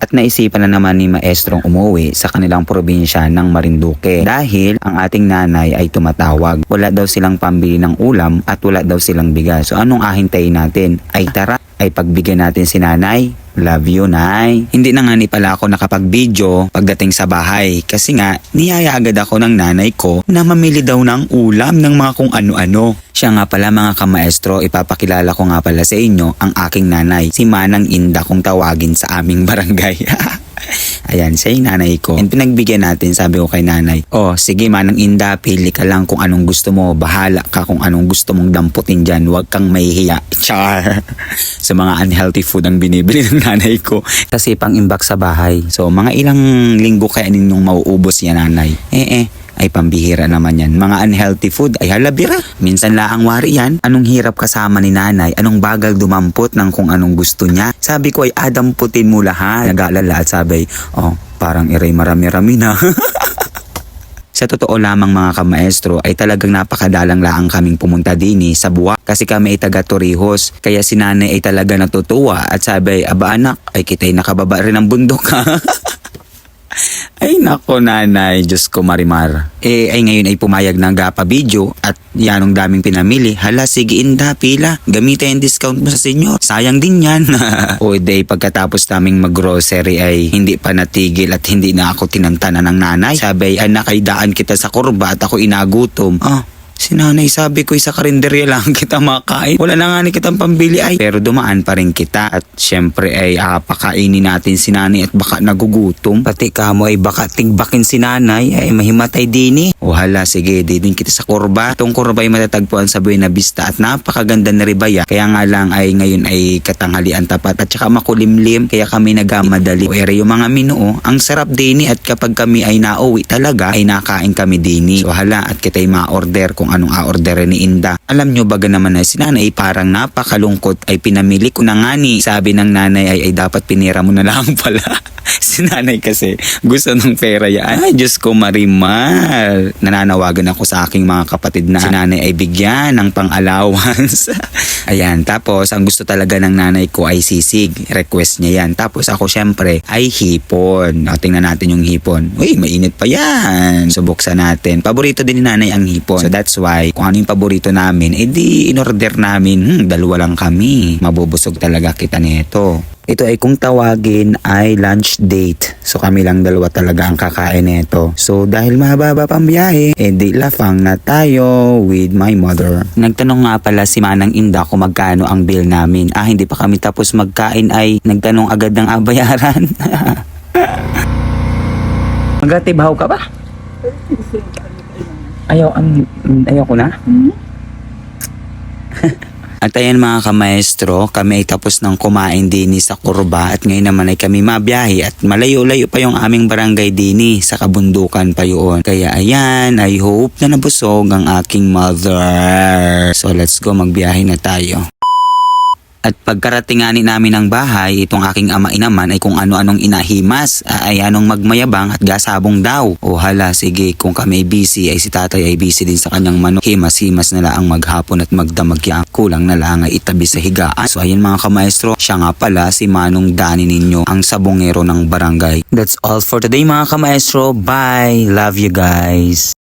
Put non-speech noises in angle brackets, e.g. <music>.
At naisipan na naman ni maestrong umuwi sa kanilang probinsya ng Marinduque dahil ang ating nanay ay tumatawag. Wala daw silang pambili ng ulam at wala daw silang bigas. So anong ahintayin natin? Ay tara, ay pagbigyan natin si nanay. Love you, Nay. Hindi na nga ni pala ako nakapag-video pagdating sa bahay kasi nga niyaya agad ako ng nanay ko na mamili daw ng ulam ng mga kung ano-ano. Siya nga pala mga kamaestro, ipapakilala ko nga pala sa inyo ang aking nanay, si Manang Inda kung tawagin sa aming barangay. <laughs> Ayan, siya yung nanay ko. And pinagbigyan natin, sabi ko kay nanay, oh, sige manang inda, pili ka lang kung anong gusto mo. Bahala ka kung anong gusto mong damputin dyan. Huwag kang mahihiya. <laughs> Char! sa mga unhealthy food ang binibili ng nanay ko. Kasi pang imbak sa bahay. So, mga ilang linggo kaya ninyong mauubos yan, nanay. Eh, eh ay pambihira naman yan. Mga unhealthy food ay halabira. Minsan laang wari yan. Anong hirap kasama ni nanay? Anong bagal dumampot ng kung anong gusto niya? Sabi ko ay adamputin mo lahat. Nag-aalala at sabi, oh, parang iray marami-rami na. <laughs> Sa totoo lamang mga kamaestro ay talagang napakadalang laang kaming pumunta dini sa buwa kasi kami ay taga Torrijos kaya si nanay ay talaga natutuwa at sabi aba anak ay kita'y nakababa rin ng bundok ha. <laughs> Ay nako nanay, Diyos ko marimar. Eh ay ngayon ay pumayag ng gapa video at yanong daming pinamili. Hala sige inda pila, gamitin yung discount mo sa senyor. Sayang din yan. <laughs> o day pagkatapos naming mag-grocery ay hindi pa natigil at hindi na ako tinantanan ng nanay. Sabi anak ay daan kita sa kurba at ako inagutom. Ah, Si nanay sabi ko sa karinderya lang <laughs> kita makain. Wala na nga ni kitang pambili ay. Pero dumaan pa rin kita at syempre ay ah, pakainin natin si nanay at baka nagugutom. Pati kamo ay baka tigbakin si nanay ay mahimatay din eh. O hala sige didin kita sa kurba. Itong kurba ay matatagpuan sa Buena Vista at napakaganda na ribaya. Kaya nga lang ay ngayon ay katanghalian tapat at saka makulimlim kaya kami nagamadali. O ere yung mga minuo ang sarap din eh, at kapag kami ay nauwi talaga ay nakain kami din eh. So hala at kita'y ma-order kung anong a-orderin ni Inda. Alam nyo baga naman na si nanay parang napakalungkot ay pinamili ko na nga ni. Sabi ng nanay ay, ay dapat pinira mo na lang <laughs> pala. <laughs> si nanay kasi gusto ng pera yan. Ay Diyos ko marimar. Nananawagan ako sa aking mga kapatid na si nanay ay bigyan ng pang-allowance. <laughs> Ayan, tapos ang gusto talaga ng nanay ko ay sisig. Request niya yan. Tapos ako syempre ay hipon. O, tingnan natin yung hipon. Uy, mainit pa yan. So buksan natin. Paborito din ni nanay ang hipon. So that's why kung ano yung paborito namin, edi in-order namin. Hmm, dalawa lang kami. Mabubusog talaga kita nito. Ito ay kung tawagin ay lunch date. So kami lang dalawa talaga ang kakain nito. So dahil mahaba pang biyahe, edi lafang na tayo with my mother. Nagtanong nga pala si Manang Inda kung magkano ang bill namin. Ah, hindi pa kami tapos magkain ay nagtanong agad ng abayaran. <laughs> Magatibaw ka ba? Ayaw, ang, ayaw ko na. <laughs> At ayan mga kamaestro, kami ay tapos ng kumain dini sa kurba at ngayon naman ay kami mabiyahe at malayo-layo pa yung aming barangay dini sa kabundukan pa yun. Kaya ayan, I hope na nabusog ang aking mother. So let's go, magbiyahe na tayo. At pagkaratinganin namin ng bahay, itong aking ama naman ay kung ano-anong inahimas, ay anong magmayabang at gasabong daw. O hala, sige, kung kami ay busy, ay si tatay ay busy din sa kanyang manok. Himas-himas na lang maghapon at magdamagya. Kulang na lang ay itabi sa higaan. So ayun mga kamaestro, siya nga pala si Manong Dani ninyo, ang sabongero ng barangay. That's all for today mga kamaestro. Bye! Love you guys!